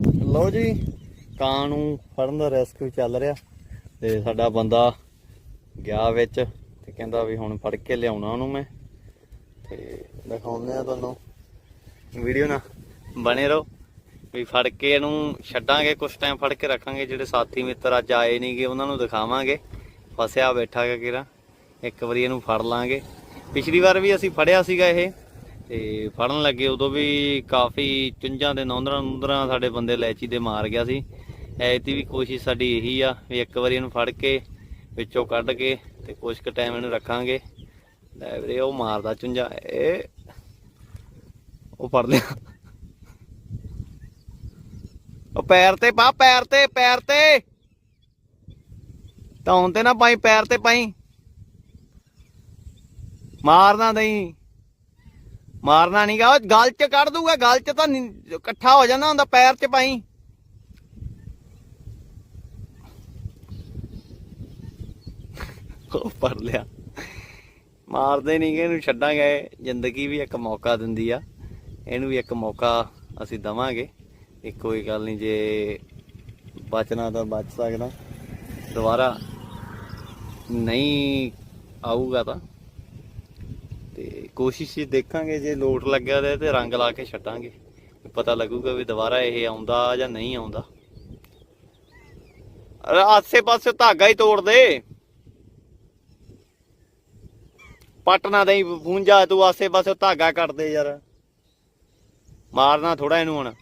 ਲਓ ਜੀ ਕਾਂ ਨੂੰ ਫੜਨ ਦਾ ਰੈਸਕਿਊ ਚੱਲ ਰਿਹਾ ਤੇ ਸਾਡਾ ਬੰਦਾ ਗਿਆ ਵਿੱਚ ਤੇ ਕਹਿੰਦਾ ਵੀ ਹੁਣ ਫੜ ਕੇ ਲਿਆਉਣਾ ਉਹਨੂੰ ਮੈਂ। ਤੇ ਦਿਖਾਉਂਦੇ ਆ ਤੁਹਾਨੂੰ ਵੀਡੀਓ ਨਾ ਬਣੇ ਰਹੋ ਵੀ ਫੜ ਕੇ ਇਹਨੂੰ ਛੱਡਾਂਗੇ ਕੁਝ ਟਾਈਮ ਫੜ ਕੇ ਰੱਖਾਂਗੇ, ਜਿਹੜੇ ਸਾਥੀ ਮਿੱਤਰ ਅੱਜ ਆਏ ਨਹੀਂਗੇ ਉਹਨਾਂ ਨੂੰ ਦਿਖਾਵਾਂਗੇ। ਫਸਿਆ ਬੈਠਾ ਗਾ ਕਿਰਾ ਇੱਕ ਵਾਰੀ ਇਹਨੂੰ ਫੜ ਲਾਂਗੇ। ਪਿਛਲੀ ਵਾਰ ਵੀ ਅਸੀਂ ਫੜਿਆ ਸੀਗਾ ਇਹ। ਤੇ ਫੜਨ ਲੱਗੇ ਉਦੋਂ ਵੀ ਕਾਫੀ ਚੁੰਝਾਂ ਦੇ ਨੌਂਦਰਾਂ ਨੌਂਦਰਾਂ ਸਾਡੇ ਬੰਦੇ ਲੈਚੀ ਦੇ ਮਾਰ ਗਿਆ ਸੀ। ਐਤੀ ਵੀ ਕੋਸ਼ਿਸ਼ ਸਾਡੀ ਇਹੀ ਆ ਵੀ ਇੱਕ ਵਾਰੀ ਇਹਨੂੰ ਫੜ ਕੇ ਵਿੱਚੋਂ ਕੱਢ ਕੇ ਤੇ ਕੁਝ ਕੁ ਟਾਈਮ ਇਹਨੂੰ ਰੱਖਾਂਗੇ। ਲੈ ਵੀਰੇ, ਉਹ ਮਾਰਦਾ ਚੁੰਝਾ। ਇਹ ਉਹ ਫੜ ਲਿਆ। ਉਹ ਪੈਰ ਤੇ ਪਾ, ਪੈਰ ਤੇ ਪੈਰ ਤੇ। ਧੌਣ ਤੇ ਨਾ ਪਾਈ, ਪੈਰ ਤੇ ਪਾਈ। ਮਾਰਨਾ ਨਹੀਂ। ਮਾਰਨਾ ਨਹੀਂਗਾ ਉਹ ਗਲ ਚ ਕੱਢ ਦੂਗਾ, ਗਲ ਚ ਤਾਂ ਇਕੱਠਾ ਹੋ ਜਾਂਦਾ ਹੁੰਦਾ ਪੈਰ ਚ ਪਾਈ। ਉਹ ਫੜ ਲਿਆ। ਮਾਰਦੇ ਨਹੀਂਗੇ ਇਹਨੂੰ ਛੱਡਾਂਗੇ। ਜ਼ਿੰਦਗੀ ਵੀ ਇੱਕ ਮੌਕਾ ਦਿੰਦੀ ਆ। ਇਹਨੂੰ ਵੀ ਇੱਕ ਮੌਕਾ ਅਸੀਂ ਦਵਾਂਗੇ। ਇਹ ਕੋਈ ਗੱਲ ਨਹੀਂ ਜੇ ਬਚਣਾ ਤਾਂ ਬਚ ਸਕਦਾ। ਦੁਬਾਰਾ ਨਹੀਂ ਆਊਗਾ ਤਾਂ। ਕੋਸ਼ਿਸ਼ ਦੇਖਾਂਗੇ, ਜੇ ਲੋਟ ਲੱਗਿਆ ਤੇ ਤੇ ਰੰਗ ਲਾ ਕੇ ਛੱਡਾਂਗੇ। ਪਤਾ ਲੱਗੂਗਾ ਵੀ ਦੁਬਾਰਾ ਇਹ ਆਉਂਦਾ ਜਾਂ ਨਹੀਂ ਆਉਂਦਾ। ਆਸੇ ਪਾਸੇ ਧਾਗਾ ਹੀ ਤੋੜ ਦੇ। ਪਟਨਾ ਦੇ ਪੂੰਜਾ ਤੂੰ ਆਸੇ ਪਾਸੇ ਧਾਗਾ ਕੱਟ ਦੇ ਯਾਰ। ਮਾਰਨਾ ਥੋੜਾ ਇਹਨੂੰ ਹੁਣ।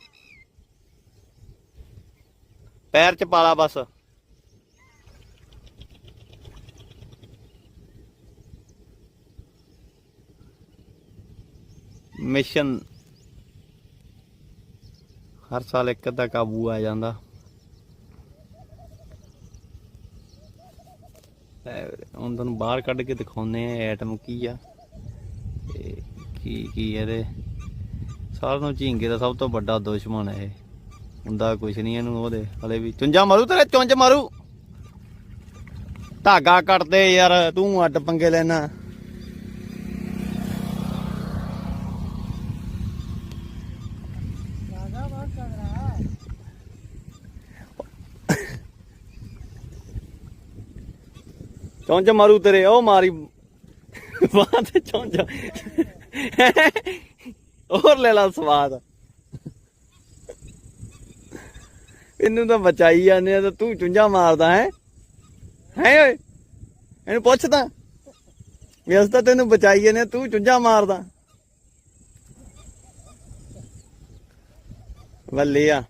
ਪੈਰ ਚ ਪਾਲਾ ਬਸ। ਮਿਸ਼ਨ ਹਰ ਸਾਲ ਇੱਕ ਅੱਧਾ ਕਾਬੂ ਆ ਜਾਂਦਾ। ਲੈ ਵੀਰੇ, ਬਾਹਰ ਕੱਢ ਕੇ ਦਿਖਾਉਂਦੇ ਆ ਐਟਮ ਕੀ ਆ ਤੇ ਕੀ ਕੀ ਇਹਦੇ। ਸਾਰਿਆਂ ਨੂੰ ਝੀਂਗੇ ਦਾ ਸਭ ਤੋਂ ਵੱਡਾ ਦੁਸ਼ਮਣ ਹੈ ਇਹ। ਹੁੰਦਾ ਕੁਛ ਨਹੀਂ ਇਹਨੂੰ ਉਹਦੇ ਹਲੇ ਵੀ। ਚੁੰਝਾ ਮਾਰੂ ਤੇਰੇ ਚੁੰਝ ਮਾਰੂ। ਧਾਗਾ ਕੱਟਦੇ ਯਾਰ ਤੂੰ ਅੱਡ ਪੰਗੇ ਲੈਣਾ। ਚੌਂਚ ਮਾਰੂ ਤੇਰੇ, ਉਹ ਮਾਰੀ। ਬਾਹ ਤੇ ਚੌਂਚ ਹੋਰ ਲੈ ਲਾ ਸਵਾਦ। ਇਹਨੂੰ ਤਾਂ ਬਚਾਈ ਜਾਂਦੇ ਆ, ਤਾਂ ਤੂੰ ਚੁੰਝਾ ਮਾਰਦਾ ਹੈ। ਹੈ ਓਏ, ਇਹਨੂੰ ਪੁੱਛਦਾ ਵੀ ਅਸੀਂ ਤਾਂ ਤੈਨੂੰ ਬਚਾਈ ਜਾਂਦੇ ਤੂੰ ਚੁੰਝਾ ਮਾਰਦਾ। ਵੱਲੇ ਆ।